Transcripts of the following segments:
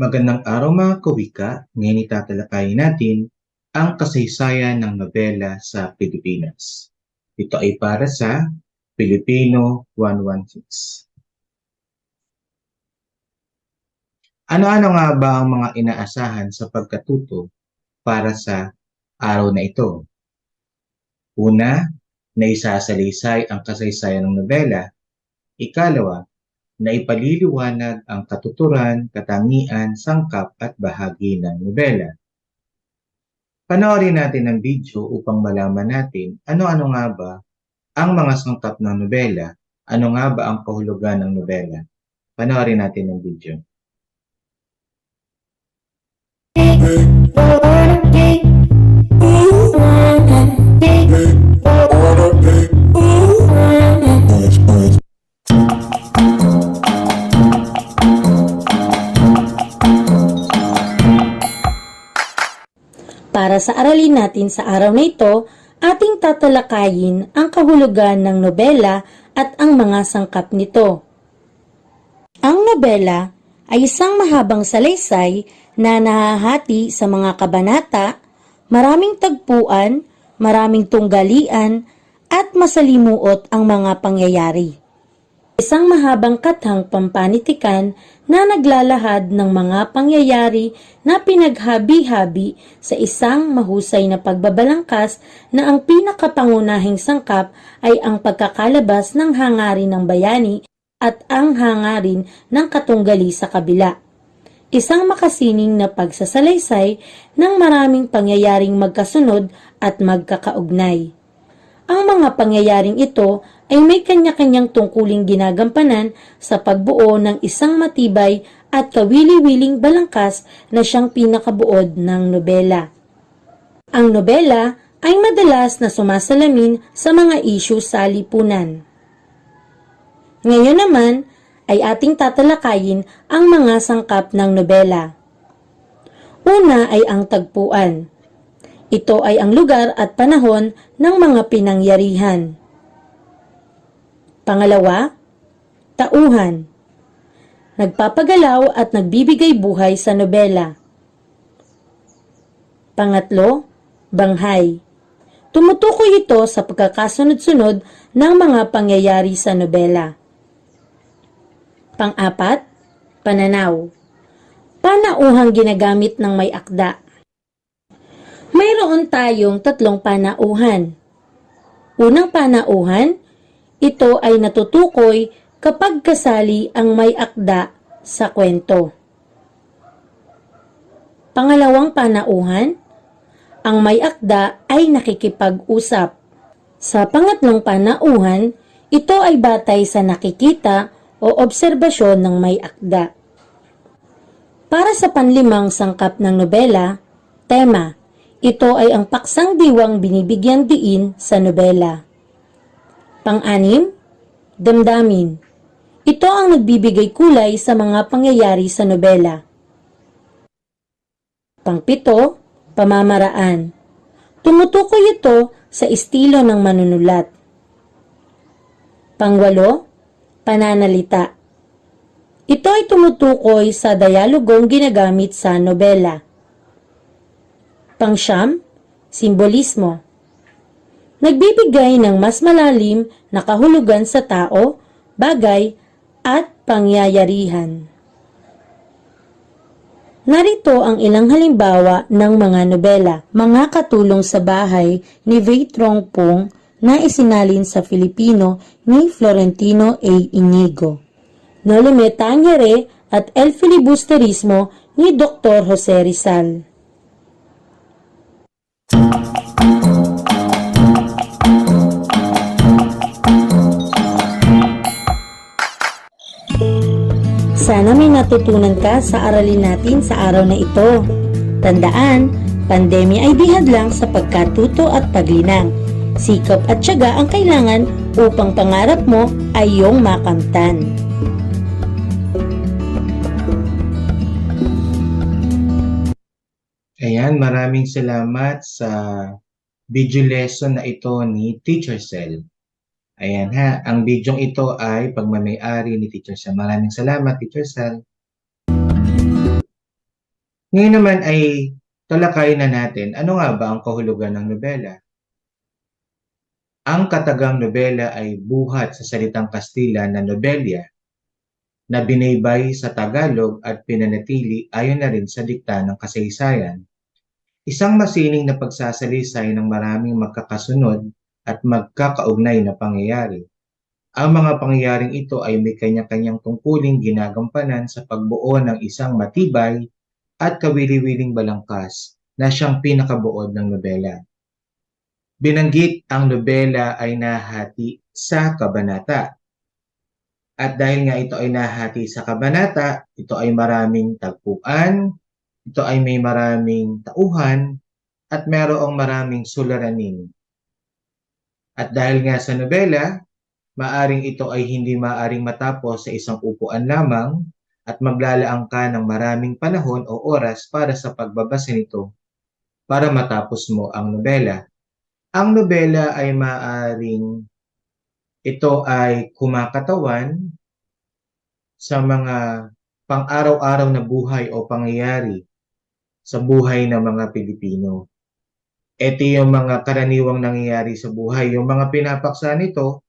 Magandang araw mga kawika. Ngayon itatalakayin natin ang kasaysayan ng nobela sa Pilipinas. Ito ay para sa Pilipino 116. Ano-ano nga ba ang mga inaasahan sa pagkatuto para sa araw na ito? Una, na isasalaysay ang kasaysayan ng nobela. Ikalawa, na ipaliliwanag ang katuturan, katangian, sangkap at bahagi ng nobela. Panoorin natin ang video upang malaman natin ano-ano nga ba ang mga sangkap ng nobela, ano nga ba ang kahulugan ng nobela. Panoorin natin ang video. Para sa aralin natin sa araw na ito, ating tatalakayin ang kahulugan ng nobela at ang mga sangkap nito. Ang nobela ay isang mahabang salaysay na nahahati sa mga kabanata, maraming tagpuan, maraming tunggalian, at masalimuot ang mga pangyayari. Isang mahabang kathang pampanitikan na naglalahad ng mga pangyayari na pinaghabi-habi sa isang mahusay na pagbabalangkas na ang pinakapangunahing sangkap ay ang pagkakalabas ng hangarin ng bayani at ang hangarin ng katunggali sa kabila. Isang makasining na pagsasalaysay ng maraming pangyayaring magkasunod at magkakaugnay. Ang mga pangyayaring ito ay may kanya-kanyang tungkuling ginagampanan sa pagbuo ng isang matibay at kawili-wiling balangkas na siyang pinakabuod ng nobela. Ang nobela ay madalas na sumasalamin sa mga isyu sa lipunan. Ngayon naman ay ating tatalakayin ang mga sangkap ng nobela. Una ay ang tagpuan. Ito ay ang lugar at panahon ng mga pinangyarihan. Pangalawa, tauhan. Nagpapagalaw at nagbibigay buhay sa nobela. Pangatlo, banghay. Tumutukoy ito sa pagkakasunod-sunod ng mga pangyayari sa nobela. Pang-apat, pananaw. Panauhang ginagamit ng may akda. Mayroon tayong tatlong panauhan. Unang panauhan, ito ay natutukoy kapag kasali ang may akda sa kwento. Pangalawang panauhan, ang may akda ay nakikipag-usap. Sa pangatlong panauhan, ito ay batay sa nakikita o obserbasyon ng may akda. Para sa panlimang sangkap ng nobela, tema, ito ay ang paksang diwang binibigyan diin sa nobela. Pang-anim, damdamin. Ito ang nagbibigay kulay sa mga pangyayari sa nobela. Pangpito, pamamaraan. Tumutukoy ito sa estilo ng manunulat. Pangwalo, pananalita. Ito ay tumutukoy sa dialogong ginagamit sa nobela. Pangsyam, simbolismo. Nagbibigay ng mas malalim na kahulugan sa tao, bagay, at pangyayarihan. Narito ang ilang halimbawa ng mga nobela, mga katulong sa bahay ni Wei Trong na isinalin sa Filipino ni Florentino A. Inigo. Nolime Tangere at El Filibusterismo ni Dr. Jose Rizal. Sana may natutunan ka sa aralin natin sa araw na ito. Tandaan, pandemya ay bihad lang sa pagkatuto at paglinang. Sikap at tiyaga ang kailangan upang pangarap mo ay iyong makamtan. Ayan, maraming salamat sa video lesson na ito ni Teacher Cell. Ayan ha, ang video ito ay pagmamayari ni Teacher Cell. Maraming salamat, Teacher Cell. Ngayon naman ay talakayin na natin ano nga ba ang kahulugan ng nobela. Ang katagang nobela ay buhat sa salitang Kastila na nobelya na binaybay sa Tagalog at pinanatili ayon na rin sa dikta ng kasaysayan. Isang masining na pagsasalisay ng maraming magkakasunod at magkakaugnay na pangyayari. Ang mga pangyayaring ito ay may kanya-kanyang tungkuling ginagampanan sa pagbuo ng isang matibay at kawili-wiling balangkas na siyang pinakabuod ng nobela. Binanggit ang nobela ay nahati sa kabanata. At dahil nga ito ay nahati sa kabanata, ito ay maraming tagpuan, ito ay may maraming tauhan, at merong maraming suliranin. At dahil nga sa nobela, maaring ito ay hindi maaring matapos sa isang upuan lamang at maglalaang ka ng maraming panahon o oras para sa pagbabasa nito para matapos mo ang nobela. Ang nobela ay maaring ito ay kumakatawan sa mga pang-araw-araw na buhay o pangyayari sa buhay ng mga Pilipino. Ito yung mga karaniwang nangyayari sa buhay. Yung mga pinapaksa nito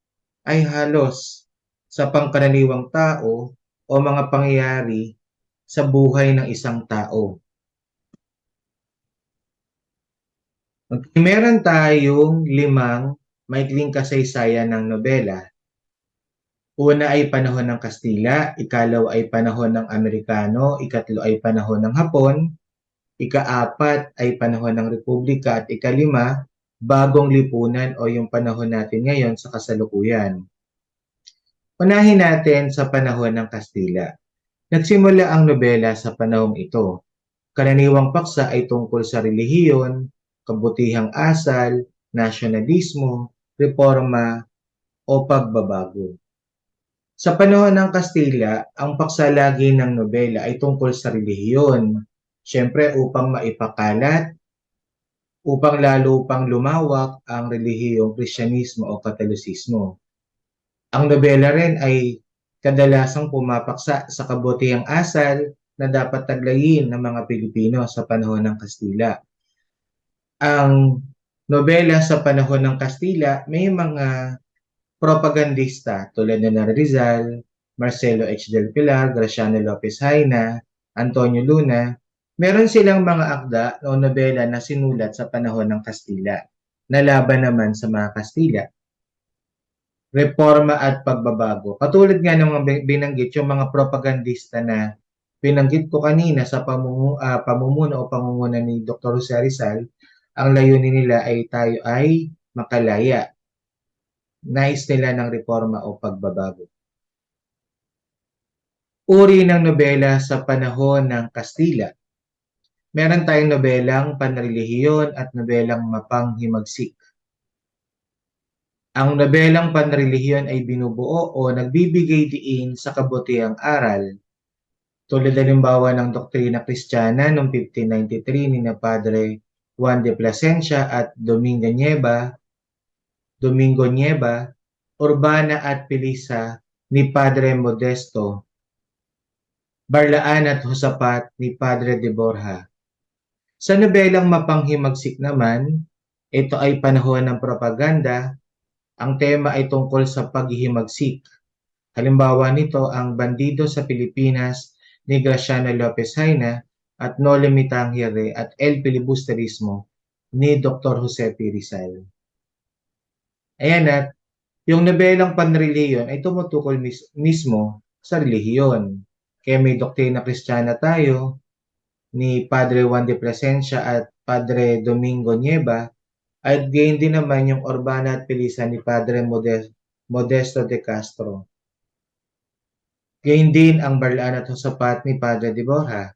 ay halos sa pangkaraniwang tao o mga pangyayari sa buhay ng isang tao. Okay, meron tayong limang maikling kasaysayan ng nobela. Una ay panahon ng Kastila, ikalaw ay panahon ng Amerikano, ikatlo ay panahon ng Hapon, ikaapat ay panahon ng Republika at ikalima, bagong lipunan o yung panahon natin ngayon sa kasalukuyan. Unahin natin sa panahon ng Kastila. Nagsimula ang nobela sa panahong ito. Karaniwang paksa ay tungkol sa relihiyon, kabutihang asal, nasyonalismo, reforma o pagbabago. Sa panahon ng Kastila, ang paksa lagi ng nobela ay tungkol sa relihiyon. Siyempre upang maipakalat, upang lalo pang lumawak ang relihiyong Kristyanismo o Katolisismo. Ang nobela rin ay kadalasang pumapaksa sa kabutihang asal na dapat taglayin ng mga Pilipino sa panahon ng Kastila. Ang nobela sa panahon ng Kastila may mga propagandista tulad na Rizal, Marcelo H. Del Pilar, Graciano Lopez Haina, Antonio Luna, meron silang mga akda o nobela na sinulat sa panahon ng Kastila na laban naman sa mga Kastila. Reforma at pagbabago. Katulad nga ng binanggit yung mga propagandista na binanggit ko kanina sa pamumu, uh, pamumuno o pangunguna ni Dr. Jose Rizal, ang layunin nila ay tayo ay makalaya. Nais nila ng reforma o pagbabago. Uri ng nobela sa panahon ng Kastila. Meron tayong nobelang panrelihiyon at nobelang mapanghimagsik. Ang nobelang panrelihiyon ay binubuo o nagbibigay diin sa kabutihang aral. Tulad halimbawa ng Doktrina Kristiyana noong 1593 ni na Padre Juan de Plasencia at Domingo Nieva, Domingo Nieva, Urbana at Pilisa ni Padre Modesto, Barlaan at Husapat ni Padre de Borja. Sa nobelang Mapanghimagsik naman, ito ay panahon ng propaganda. Ang tema ay tungkol sa paghihimagsik. Halimbawa nito ang Bandido sa Pilipinas ni Graciano Lopez Haina at No Limitangere at El Filibusterismo ni Dr. Jose P. Rizal. Ayan at yung nobelang panreliyon ay tumutukol mis- mismo sa relihiyon. Kaya may doktrina kristyana tayo ni Padre Juan de Plasencia at Padre Domingo Nieva at gain din naman yung Urbana at Pilisa ni Padre Modesto de Castro. Gain din ang Barlaan at Husapat ni Padre de Borja.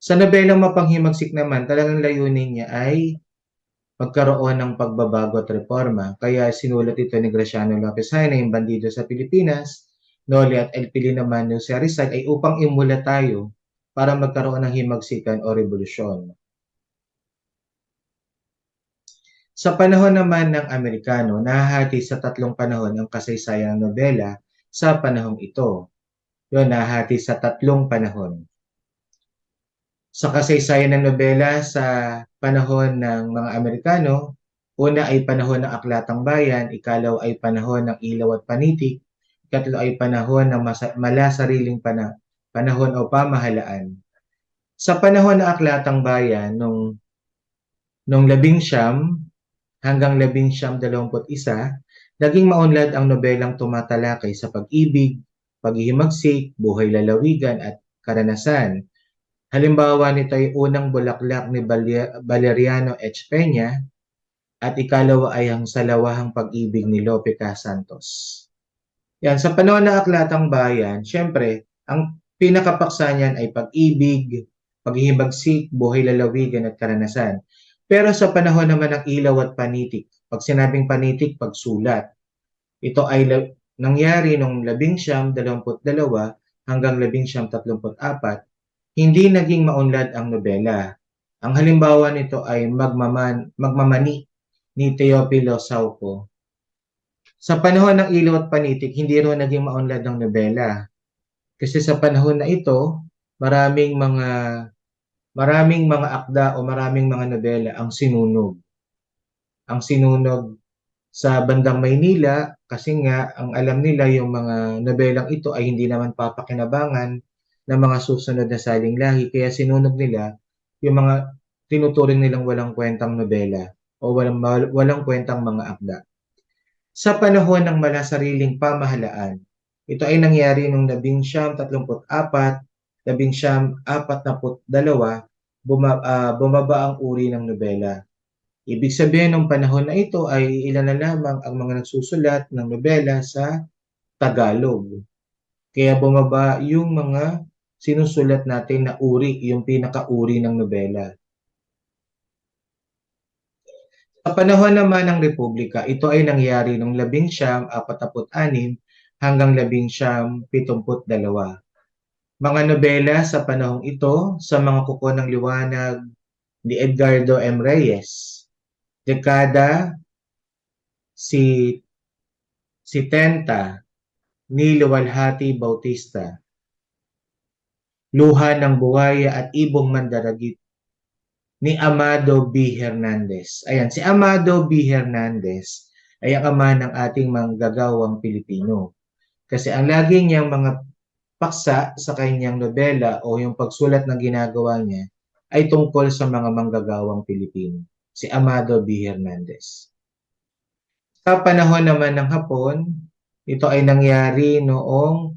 Sa nobelang Mapanghimagsik naman, talagang layunin niya ay magkaroon ng pagbabago at reforma. Kaya sinulat ito ni Graciano Lopez Haina, yung bandido sa Pilipinas, Noli at El Pili naman ni Jose Rizal ay upang imula tayo para magkaroon ng himagsikan o revolusyon. Sa panahon naman ng Amerikano, nahahati sa tatlong panahon ang kasaysayang nobela sa panahong ito. Yun, nahahati sa tatlong panahon. Sa kasaysayan ng nobela sa panahon ng mga Amerikano, una ay panahon ng Aklatang Bayan, ikalaw ay panahon ng Ilaw at Panitik, ikatlo ay panahon ng masa- malasariling pana- panahon o pamahalaan. Sa panahon ng Aklatang Bayan, nung, nung labing siyam hanggang labing siyam dalawamput isa, naging maunlad ang nobelang tumatalakay sa pag-ibig, paghihimagsik, buhay lalawigan at karanasan. Halimbawa nito ay unang bulaklak ni Valeriano H. Peña at ikalawa ay ang salawahang pag-ibig ni Lope Santos. Yan, sa panahon ng Aklatang Bayan, syempre, ang pinakapaksa niyan ay pag-ibig, paghihimagsik, buhay lalawigan at karanasan. Pero sa panahon naman ng ilaw at panitik, pag sinabing panitik, pagsulat. Ito ay nangyari noong labing siyam, dalawamput dalawa hanggang labing siyam, tatlumput apat, hindi naging maunlad ang nobela. Ang halimbawa nito ay Magmaman, Magmamani ni Teofilo Sauco. Sa panahon ng ilaw at panitik, hindi rin naging maunlad ang nobela. Kasi sa panahon na ito, maraming mga maraming mga akda o maraming mga nobela ang sinunog. Ang sinunog sa bandang Maynila kasi nga ang alam nila yung mga nobelang ito ay hindi naman papakinabangan ng mga susunod na saling lahi kaya sinunog nila yung mga tinuturing nilang walang kwentang nobela o walang walang kwentang mga akda. Sa panahon ng malasariling pamahalaan, ito ay nangyari noong labing siyam, tatlumput apat, labing siyam, apat na put dalawa, buma, ah, bumaba ang uri ng nobela. Ibig sabihin ng panahon na ito ay ilan na lamang ang mga nagsusulat ng nobela sa Tagalog. Kaya bumaba yung mga sinusulat natin na uri, yung pinakauri ng nobela. Sa panahon naman ng Republika, ito ay nangyari noong labing siyam, apataput anim, hanggang labing siyam, pitumput dalawa. Mga nobela sa panahong ito, sa mga kuko ng liwanag ni Edgardo M. Reyes, dekada si si Tenta ni Luwalhati Bautista. Luha ng Buwaya at Ibong Mandaragit ni Amado B. Hernandez. Ayan, si Amado B. Hernandez ay ang ama ng ating manggagawang Pilipino. Kasi ang lagi niyang mga paksa sa kanyang nobela o yung pagsulat na ginagawa niya ay tungkol sa mga manggagawang Pilipino si Amado B. Hernandez. Sa panahon naman ng Hapon, ito ay nangyari noong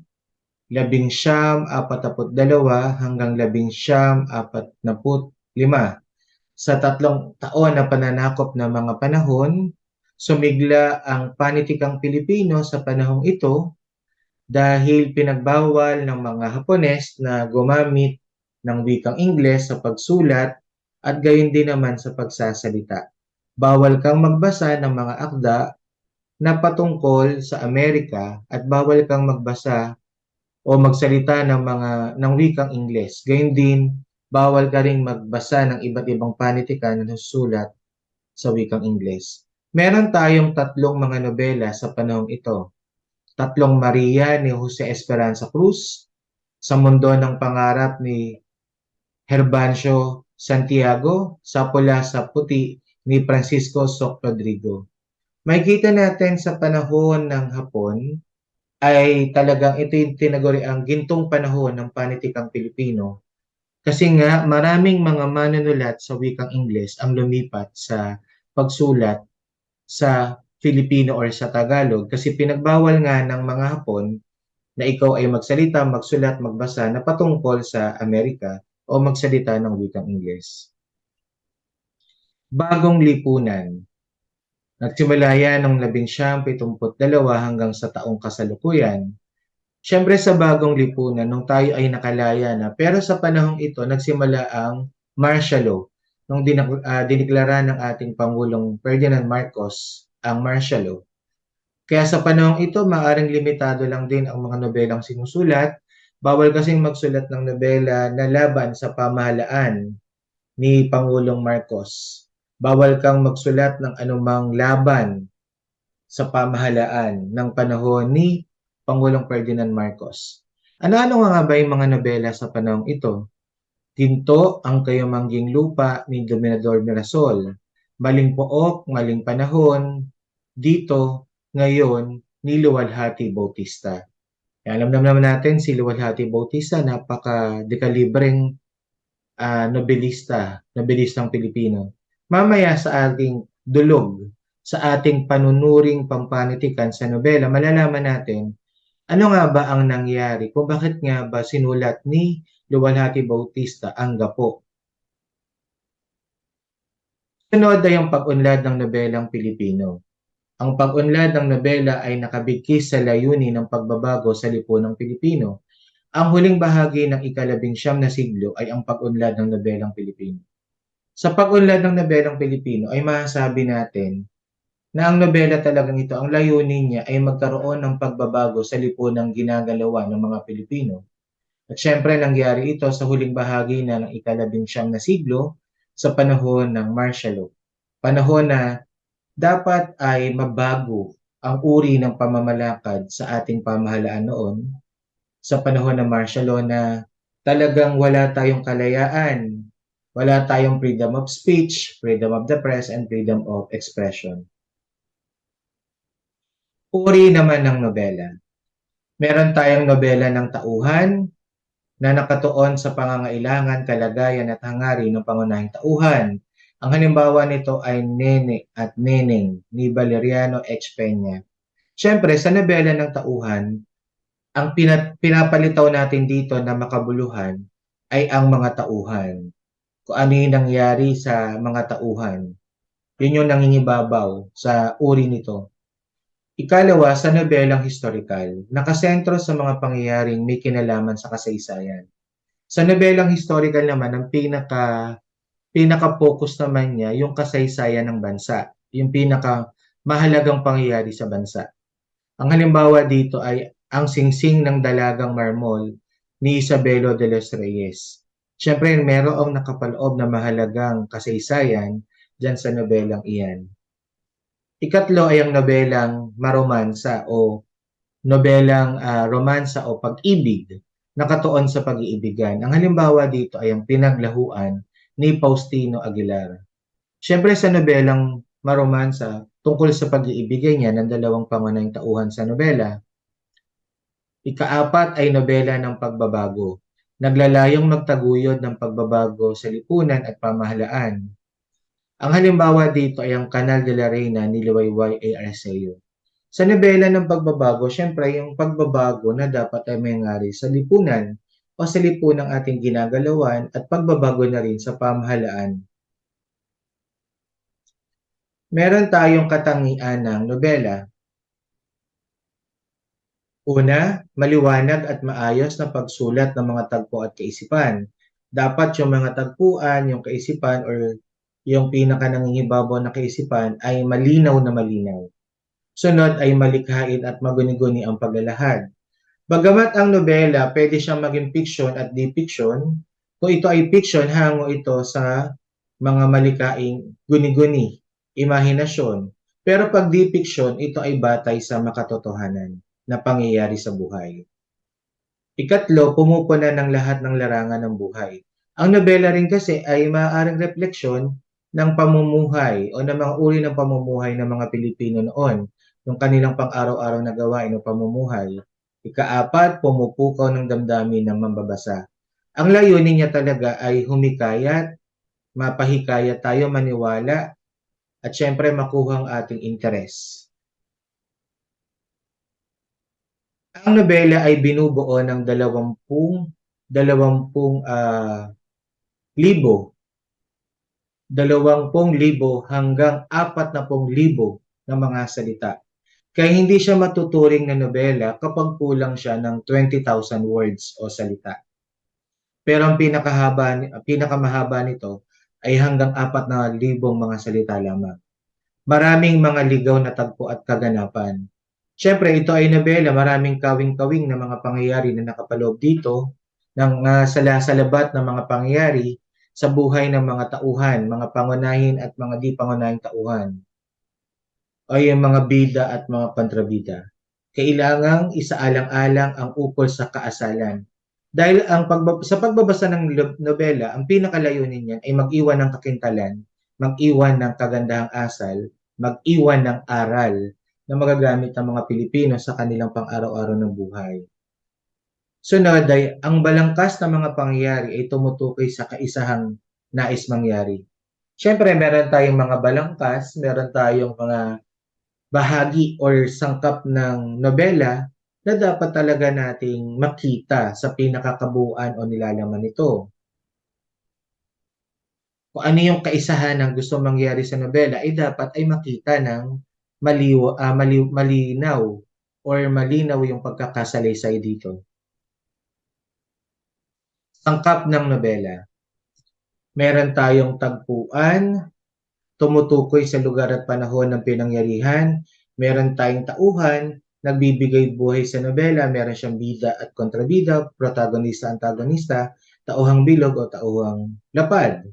labing siyam, apataput dalawa hanggang labing siyam, apatnaput lima. Sa tatlong taon na pananakop ng mga panahon, sumigla ang panitikang Pilipino sa panahong ito dahil pinagbawal ng mga Hapones na gumamit ng wikang Ingles sa pagsulat at gayon din naman sa pagsasalita. Bawal kang magbasa ng mga akda na patungkol sa Amerika at bawal kang magbasa o magsalita ng mga ng wikang Ingles. Gayon din, bawal ka ring magbasa ng iba't ibang panitikan na susulat sa wikang Ingles. Meron tayong tatlong mga nobela sa panahong ito. Tatlong Maria ni Jose Esperanza Cruz, Sa Mundo ng Pangarap ni Herbancio Santiago, sa pula sa puti ni Francisco Soc Rodrigo. Makikita natin sa panahon ng Hapon ay talagang ito yung tinaguri ang gintong panahon ng panitikang Pilipino. Kasi nga maraming mga manunulat sa wikang Ingles ang lumipat sa pagsulat sa Filipino or sa Tagalog kasi pinagbawal nga ng mga Hapon na ikaw ay magsalita, magsulat, magbasa na patungkol sa Amerika o magsalita ng wikang Ingles. Bagong lipunan. Nagsimula yan noong labing siyam, pitumput dalawa hanggang sa taong kasalukuyan. Siyempre sa bagong lipunan, nung tayo ay nakalaya na, pero sa panahong ito, nagsimula ang martial law. Nung dinak- uh, diniklara ng ating Pangulong Ferdinand Marcos ang martial law. Kaya sa panahong ito, maaring limitado lang din ang mga nobelang sinusulat Bawal kasing magsulat ng nobela na laban sa pamahalaan ni Pangulong Marcos. Bawal kang magsulat ng anumang laban sa pamahalaan ng panahon ni Pangulong Ferdinand Marcos. Ano-ano nga ba yung mga nobela sa panahong ito? Ginto ang kayamangging lupa ni Dominador Mirasol. Maling pook, maling panahon, dito, ngayon, ni Luwalhati Bautista. Alam naman natin si Luwalhati Bautista, napaka-dekalibreng ah, nobelista, nobelistang Pilipino. Mamaya sa ating dulog, sa ating panunuring pampanitikan sa nobela, malalaman natin ano nga ba ang nangyari kung bakit nga ba sinulat ni Luwalhati Bautista ang gapo. Sunod ay ang pag-unlad ng nobelang Pilipino. Ang pag-unlad ng nobela ay nakabigkis sa layunin ng pagbabago sa lipunang Pilipino. Ang huling bahagi ng ikalabing siyam na siglo ay ang pag-unlad ng nobelang Pilipino. Sa pag-unlad ng nobelang Pilipino ay masasabi natin na ang nobela talagang ito, ang layunin niya ay magkaroon ng pagbabago sa lipunang ginagalawa ng mga Pilipino. At syempre nangyari ito sa huling bahagi na ng ikalabing siyam na siglo sa panahon ng martial law. Panahon na dapat ay mabago ang uri ng pamamalakad sa ating pamahalaan noon sa panahon ng martial law na talagang wala tayong kalayaan, wala tayong freedom of speech, freedom of the press, and freedom of expression. Uri naman ng nobela. Meron tayong nobela ng tauhan na nakatuon sa pangangailangan, kalagayan at hangarin ng pangunahing tauhan. Ang halimbawa nito ay Nene at Neneng ni Valeriano H. Peña. Siyempre, sa nobela ng tauhan, ang pina- pinapalitaw natin dito na makabuluhan ay ang mga tauhan. Kung ano yung nangyari sa mga tauhan. Yun yung nangingibabaw sa uri nito. Ikalawa, sa nobelang historical, nakasentro sa mga pangyayaring may kinalaman sa kasaysayan. Sa nobelang historical naman, ang pinaka pinaka-focus naman niya yung kasaysayan ng bansa, yung pinaka mahalagang pangyayari sa bansa. Ang halimbawa dito ay ang singsing ng dalagang marmol ni Isabelo de los Reyes. Siyempre, merong nakapaloob na mahalagang kasaysayan dyan sa nobelang iyan. Ikatlo ay ang nobelang maromansa o nobelang ah, romansa o pag-ibig nakatuon sa pag-iibigan. Ang halimbawa dito ay ang pinaglahuan ni Faustino Aguilar. Siyempre sa nobelang maromansa, tungkol sa pag-iibigay niya ng dalawang pangunahing tauhan sa nobela. Ikaapat ay nobela ng pagbabago. Naglalayong magtaguyod ng pagbabago sa lipunan at pamahalaan. Ang halimbawa dito ay ang Canal de la Reina ni Liwayway A. Arceo. Sa nobela ng pagbabago, syempre yung pagbabago na dapat ay mangyari sa lipunan o sa lipunang ating ginagalawan at pagbabago na rin sa pamahalaan. Meron tayong katangian ng nobela. Una, maliwanag at maayos na pagsulat ng mga tagpo at kaisipan. Dapat yung mga tagpuan, yung kaisipan, or yung pinaka nangingibabaw na kaisipan ay malinaw na malinaw. Sunod ay malikhain at maguni-guni ang paglalahad. Bagamat ang nobela pwede siyang maging fiction at di fiction, kung ito ay fiction, hango ito sa mga malikaing guni-guni, imahinasyon. Pero pag di fiction, ito ay batay sa makatotohanan na pangyayari sa buhay. Ikatlo, pumupuna ng lahat ng larangan ng buhay. Ang nobela rin kasi ay maaaring refleksyon ng pamumuhay o ng mga uri ng pamumuhay ng mga Pilipino noon, yung kanilang pang-araw-araw na gawain o pamumuhay. Ikaapat, pumupukaw ng damdamin ng mambabasa. Ang layunin niya talaga ay humikayat, mapahikayat tayo maniwala, at syempre makuha ang ating interes. Ang nobela ay binubuo ng dalawampung, dalawampung ah, libo, dalawampung libo hanggang apat na pong libo ng mga salita. Kaya hindi siya matuturing na nobela kapag kulang siya ng 20,000 words o salita. Pero ang pinakahaba, pinakamahaba nito ay hanggang apat na libong mga salita lamang. Maraming mga ligaw na tagpo at kaganapan. Siyempre, ito ay nobela, maraming kawing-kawing na mga pangyayari na nakapaloob dito ng uh, salasalabat ng mga pangyayari sa buhay ng mga tauhan, mga pangunahin at mga di pangunahing tauhan o yung mga bida at mga kontrabida. Kailangang isaalang-alang ang ukol sa kaasalan. Dahil ang pagbab sa pagbabasa ng nobela, ang pinakalayunin niyan ay mag-iwan ng kakintalan, mag-iwan ng kagandahang asal, mag-iwan ng aral na magagamit ng mga Pilipino sa kanilang pang-araw-araw ng buhay. Sunod ay ang balangkas na mga pangyayari ay tumutukoy sa kaisahang nais mangyari. Siyempre, meron tayong mga balangkas, meron tayong mga bahagi or sangkap ng nobela na dapat talaga nating makita sa pinakakabuuan o nilalaman nito. Kung ano yung kaisahan ng gusto mangyari sa nobela ay dapat ay makita ng maliw, ah, maliw, malinaw or malinaw yung pagkakasalaysay dito. Sangkap ng nobela. Meron tayong tagpuan, tumutukoy sa lugar at panahon ng pinangyarihan. Meron tayong tauhan, nagbibigay buhay sa nobela. Meron siyang bida at kontrabida, protagonista, antagonista, tauhang bilog o tauhang lapad.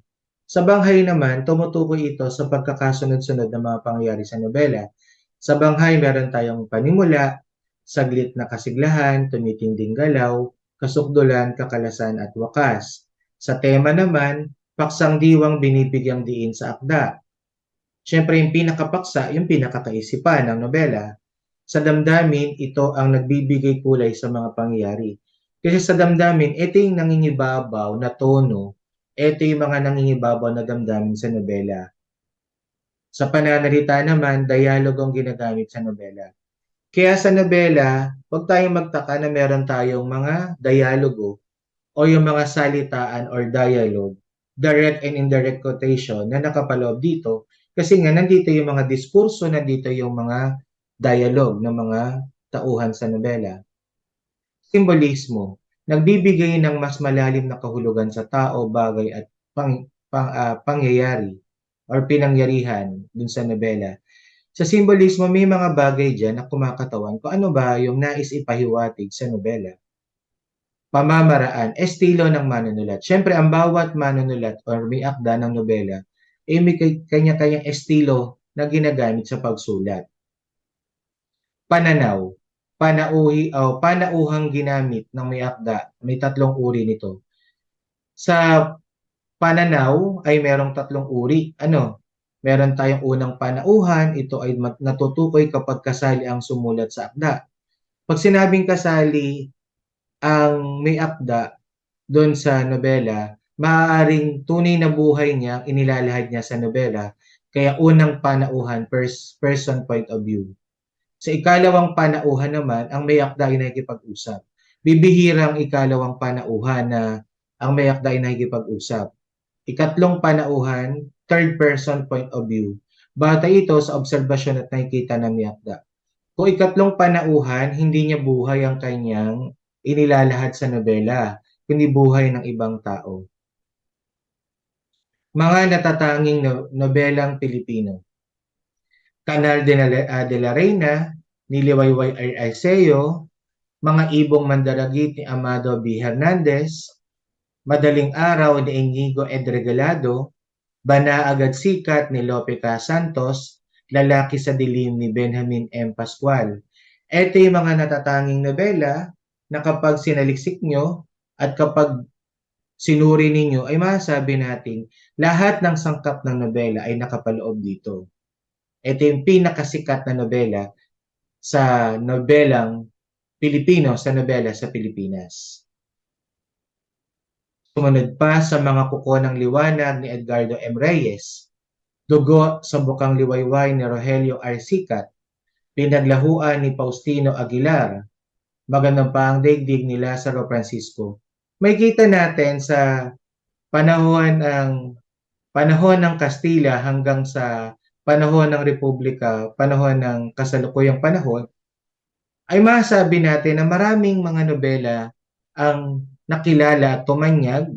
Sa banghay naman, tumutukoy ito sa pagkakasunod-sunod ng mga pangyayari sa nobela. Sa banghay, meron tayong panimula, saglit na kasiglahan, tumitinding galaw, kasukdulan, kakalasan at wakas. Sa tema naman, paksang diwang binibigyang diin sa akda. Siyempre, yung pinakapaksa, yung pinakakaisipan ng nobela. Sa damdamin, ito ang nagbibigay kulay sa mga pangyayari. Kasi sa damdamin, ito yung nangingibabaw na tono, ito yung mga nangingibabaw na damdamin sa nobela. Sa pananalita naman, dialogue ang ginagamit sa nobela. Kaya sa nobela, huwag tayong magtaka na meron tayong mga dialogo o yung mga salitaan or dialogue, direct and indirect quotation na nakapaloob dito kasi nga nandito yung mga diskurso, nandito yung mga dialogue ng mga tauhan sa nobela. Simbolismo, nagbibigay ng mas malalim na kahulugan sa tao, bagay at pang, pang, ah, pangyayari or pinangyarihan dun sa nobela. Sa simbolismo, may mga bagay dyan na kumakatawan kung ano ba yung nais ipahiwatig sa nobela. Pamamaraan, estilo ng manunulat. Siyempre, ang bawat manunulat or may akda ng nobela ay may kay- kanya-kanyang estilo na ginagamit sa pagsulat. Pananaw, panauhi o panauhang ginamit ng may akda. May tatlong uri nito. Sa pananaw ay merong tatlong uri. Ano? Meron tayong unang panauhan, ito ay natutukoy kapag kasali ang sumulat sa akda. Pag sinabing kasali ang may akda doon sa nobela, maaaring tunay na buhay niya, inilalahad niya sa nobela, kaya unang panauhan, pers- person point of view. Sa ikalawang panauhan naman, ang may akda ay nakikipag-usap. Bibihirang ikalawang panauhan na ang may akda ay nakikipag-usap. Ikatlong panauhan, third person point of view. Batay ito sa obserbasyon at nakikita ng may akda. Kung ikatlong panauhan, hindi niya buhay ang kanyang inilalahad sa nobela, kundi buhay ng ibang tao. Mga natatanging no- nobelang Pilipino. Canal de la, ah, de la Reina, ni Liwayway. Arceo, Mga Ibong Mandaragit ni Amado B. Hernandez, Madaling Araw ni Inigo Ed Regalado, Banaagad Sikat ni Lope Ca Santos, Lalaki sa Dilim ni Benjamin M. Pascual. Ito yung mga natatanging nobela na kapag sinaliksik nyo at kapag sinuri ninyo ay masasabi natin lahat ng sangkap ng nobela ay nakapaloob dito. Ito yung pinakasikat na nobela sa nobelang Pilipino sa nobela sa Pilipinas. Sumunod pa sa mga kuko ng liwanag ni Edgardo M. Reyes, Dugo sa bukang liwayway ni Rogelio R. Sicat, Pinaglahuan ni Faustino Aguilar, Magandang pa ang daigdig ni Lazaro Francisco. May kita natin sa panahon ng panahon ng Kastila hanggang sa panahon ng Republika, panahon ng kasalukuyang panahon, ay masabi natin na maraming mga nobela ang nakilala at tumanyag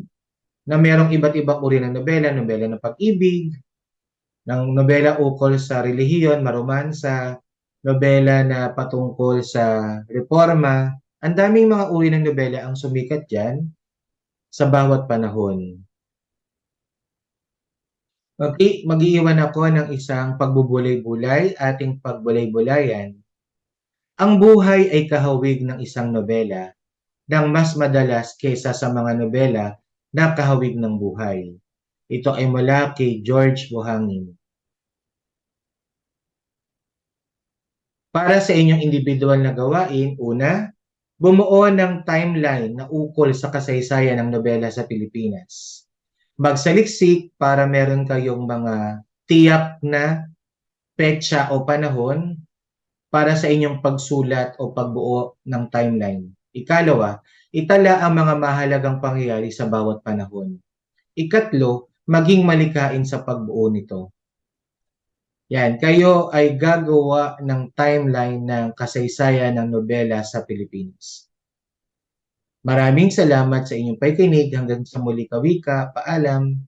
na merong iba't ibang uri ng nobela, nobela ng pag-ibig, ng nobela ukol sa relihiyon, maromansa, nobela na patungkol sa reforma. Ang daming mga uri ng nobela ang sumikat dyan sa bawat panahon. Mag- mag-iiwan ako ng isang pagbubulay-bulay, ating pagbulay-bulayan. Ang buhay ay kahawig ng isang nobela. ng mas madalas kaysa sa mga nobela na kahawig ng buhay. Ito ay mula kay George Buhangin. Para sa inyong individual na gawain, una, bumuo ng timeline na ukol sa kasaysayan ng nobela sa Pilipinas. Magsaliksik para meron kayong mga tiyak na petsa o panahon para sa inyong pagsulat o pagbuo ng timeline. Ikalawa, itala ang mga mahalagang pangyayari sa bawat panahon. Ikatlo, maging malikain sa pagbuo nito. Yan, kayo ay gagawa ng timeline ng kasaysayan ng nobela sa Pilipinas. Maraming salamat sa inyong pakikinig hanggang sa muli kawika. Paalam.